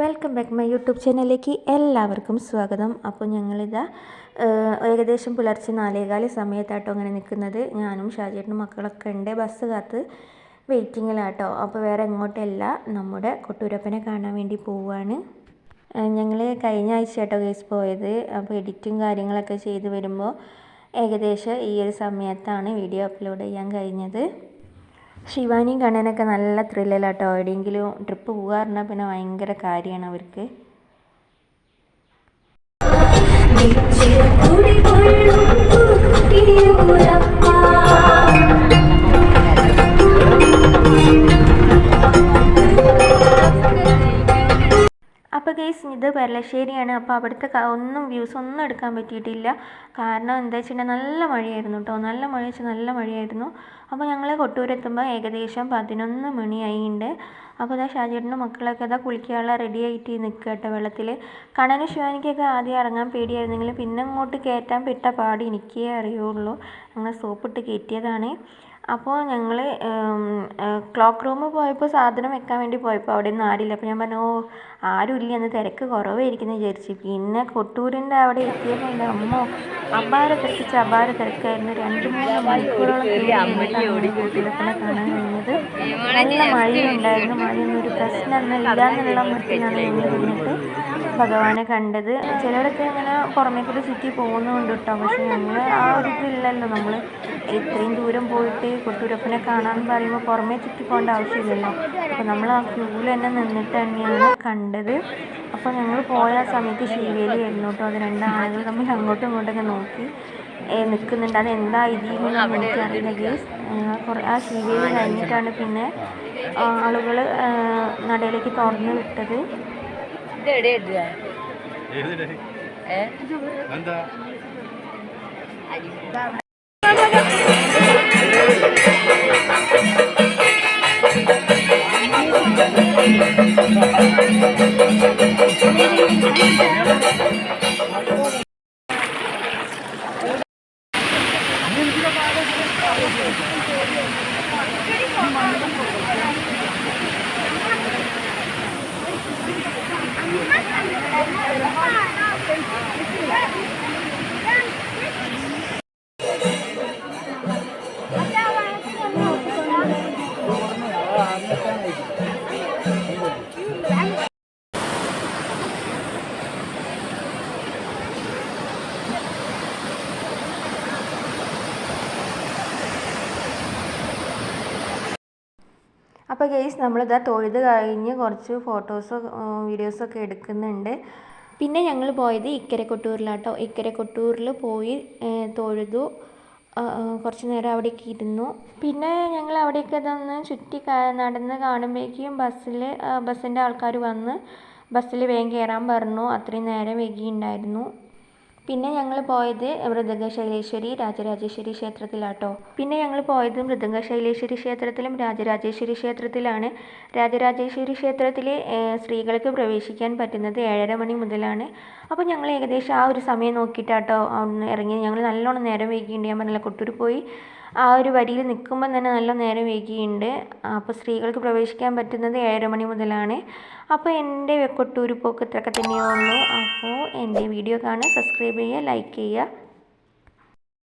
Welcome back my YouTube ചാനലിലേക്ക് എല്ലാവർക്കും സ്വാഗതം. അപ്പോൾ ഞങ്ങളിതാ ഏകദേശം പുലർച്ചെ നാലേകാൽ സമയത്താട്ടോ അങ്ങനെ നിൽക്കുന്നത്. ഞാനും ഷാജേട്ടനും മക്കളൊക്കെ ഉണ്ട്. ബസ് കാത്ത് വെയിറ്റിങ്ങിലാട്ടോ. അപ്പോൾ വേറെ എങ്ങോട്ടല്ല നമ്മുടെ കൊട്ടൂരപ്പനെ കാണാൻ വേണ്ടി പോവുകയാണ് ഞങ്ങൾ കഴിഞ്ഞ ആഴ്ച കേട്ടോ കേസ് പോയത്. അപ്പോൾ എഡിറ്റും കാര്യങ്ങളൊക്കെ ചെയ്ത് വരുമ്പോൾ ഏകദേശം ഈ ഒരു സമയത്താണ് വീഡിയോ അപ്ലോഡ് ചെയ്യാൻ കഴിഞ്ഞത്. ശിവാനിയും കണ്ണനൊക്കെ നല്ല ത്രില്ലലാട്ടോ. എവിടെയെങ്കിലും ട്രിപ്പ് പോകാറുണ്ട്? പിന്നെ ഭയങ്കര കാര്യമാണ് അവർക്ക്. കേസ് ഇത് പെരളശ്ശേരിയാണ്. അപ്പോൾ അവിടുത്തെ ഒന്നും വ്യൂസ് ഒന്നും എടുക്കാൻ പറ്റിയിട്ടില്ല. കാരണം എന്താ വെച്ചിട്ടുണ്ടെങ്കിൽ നല്ല മഴയായിരുന്നു കേട്ടോ നല്ല മഴ വെച്ചാൽ നല്ല മഴയായിരുന്നു. അപ്പോൾ ഞങ്ങൾ കൊട്ടൂരെത്തുമ്പോൾ ഏകദേശം പതിനൊന്ന് മണിയായിട്ടുണ്ട് അപ്പോൾ ഇതാ ഷാജേട്ടന്റെ മക്കളൊക്കെ ഇതാ കുളിക്കാനുള്ള റെഡി ആയിട്ട് നിൽക്കുക കേട്ടോ വെള്ളത്തിൽ കണ്ണന് ശിവാനിക്കൊക്കെ ആദ്യം ഇറങ്ങാൻ പേടിയായിരുന്നെങ്കിലും പിന്നെ അങ്ങോട്ട് കയറ്റാൻ പെട്ട പാട് എനിക്കേ അറിയുള്ളൂ. അങ്ങനെ സോപ്പിട്ട് കയറ്റിയതാണ്. അപ്പോൾ ഞങ്ങൾ ക്ലോക്ക് റൂമ് പോയപ്പോൾ സാധനം വെക്കാൻ വേണ്ടി പോയപ്പോൾ അവിടെ ഒന്നും ആരില്ല. അപ്പോൾ ഞാൻ പറഞ്ഞു ഓ ആരുമില്ല എന്ന് തിരക്ക് കുറവായിരിക്കുന്നു വിചാരിച്ചു. പിന്നെ കൊട്ടൂരിന്റെ അവിടെ എത്തിയപ്പോൾ എന്റെ അമ്മ അപാര തിരക്കിച്ച് അപാര തിരക്കായിരുന്നു. രണ്ട് മൂന്ന് മണിക്കൂറോളം കാണാൻ കഴിഞ്ഞത്. നല്ല മഴയുണ്ടായിരുന്നു. മഴയൊന്നും ഒരു പ്രശ്നമൊന്നുമില്ല എന്നുള്ള മട്ടിലാണ് ഞങ്ങൾ ഇരുന്നിട്ട് ഭഗവാനെ കണ്ടത്. ചിലരൊക്കെ ഇങ്ങനെ പുറമേക്കൂടെ കൂടി ചുറ്റി പോകുന്നുണ്ട് കേട്ടോ. പക്ഷെ ഞങ്ങൾ ആ ഒരു ഇതില്ലല്ലോ നമ്മൾ ഇത്രയും ദൂരം പോയിട്ട് കൊട്ടൂരപ്പനെ കാണാൻ പറയുമ്പോൾ പുറമേ ചുറ്റി പോകേണ്ട ആവശ്യമില്ലല്ലോ. അപ്പോൾ നമ്മൾ ആ ക്യൂവിൽ തന്നെ നിന്നിട്ട് തന്നെയാണ് കണ്ടത്. അപ്പോൾ ഞങ്ങൾ പോയ സമയത്ത് ശീവേലി ആയിരുന്നു കേട്ടോ. അത് രണ്ട് ആളുകൾ തമ്മിൽ അങ്ങോട്ടും ഇങ്ങോട്ടൊക്കെ നോക്കി. നിൽക്കുന്നുണ്ട്. അത് എന്താ ഇതിൽ എനിക്കറിയില്ല ഗേസ് കുറേ ആ ശീവേലി കഴിഞ്ഞിട്ടാണ് പിന്നെ ആളുകൾ നടയിലേക്ക് തുറന്ന് വിട്ടത്. എവിടെ അപ്പോൾ ഗെയ്സ് നമ്മളിതാ തൊഴുത് കഴിഞ്ഞ് കുറച്ച് ഫോട്ടോസോ വീഡിയോസൊക്കെ എടുക്കുന്നുണ്ട്. പിന്നെ ഞങ്ങൾ പോയത് ഇക്കരെ കൊട്ടൂരിലാട്ടോ ഇക്കരെ കൊട്ടൂരിൽ പോയി തൊഴുതു കുറച്ച് നേരം അവിടേക്ക് ഇരുന്നു. പിന്നെ ഞങ്ങൾ അവിടെയൊക്കെ തന്നെ ചുറ്റി നടന്ന് കാണുമ്പോഴേക്കും ബസ്സിൽ ബസ്സിന്റെ ആൾക്കാർ വന്ന് ബസ്സിൽ വേഗം കയറാൻ പറഞ്ഞു. അത്രയും നേരം വൈകിയിട്ടുണ്ടായിരുന്നു പിന്നെ ഞങ്ങൾ പോയത് മൃദംഗ ശൈലേശ്വരി രാജരാജേശ്വരി ക്ഷേത്രത്തിലാട്ടോ. പിന്നെ ഞങ്ങൾ പോയത് മൃദംഗ ശൈലേശ്വരി ക്ഷേത്രത്തിലും രാജരാജേശ്വരി ക്ഷേത്രത്തിലാണ്. രാജരാജേശ്വരി ക്ഷേത്രത്തിൽ സ്ത്രീകൾക്ക് പ്രവേശിക്കാൻ പറ്റുന്നത് ഏഴര മണി മുതലാണ്. അപ്പോൾ ഞങ്ങൾ ഏകദേശം ആ ഒരു സമയം നോക്കിയിട്ടാട്ടോ അവിടുന്ന് ഇറങ്ങി. ഞങ്ങൾ നല്ലോണം നേരം വൈകിയിട്ടുണ്ട് ഞാൻ പറഞ്ഞില്ല കൊട്ടൂർ പോയി. ആ ഒരു വരിയിൽ നിൽക്കുമ്പോൾ തന്നെ നല്ല നേരം വൈകിയുണ്ട്. അപ്പോൾ സ്ത്രീകൾക്ക് പ്രവേശിക്കാൻ പറ്റുന്നത് ഏഴര മണി മുതലാണ്. അപ്പോൾ എന്റെ കൊട്ടൂർ പോക്ക് ഇത്രയൊക്കെ തന്നെയേ ഉള്ളൂ. അപ്പോൾ എന്റെ വീഡിയോ കാണുക സബ്സ്ക്രൈബ് ചെയ്യുക ലൈക്ക് ചെയ്യുക.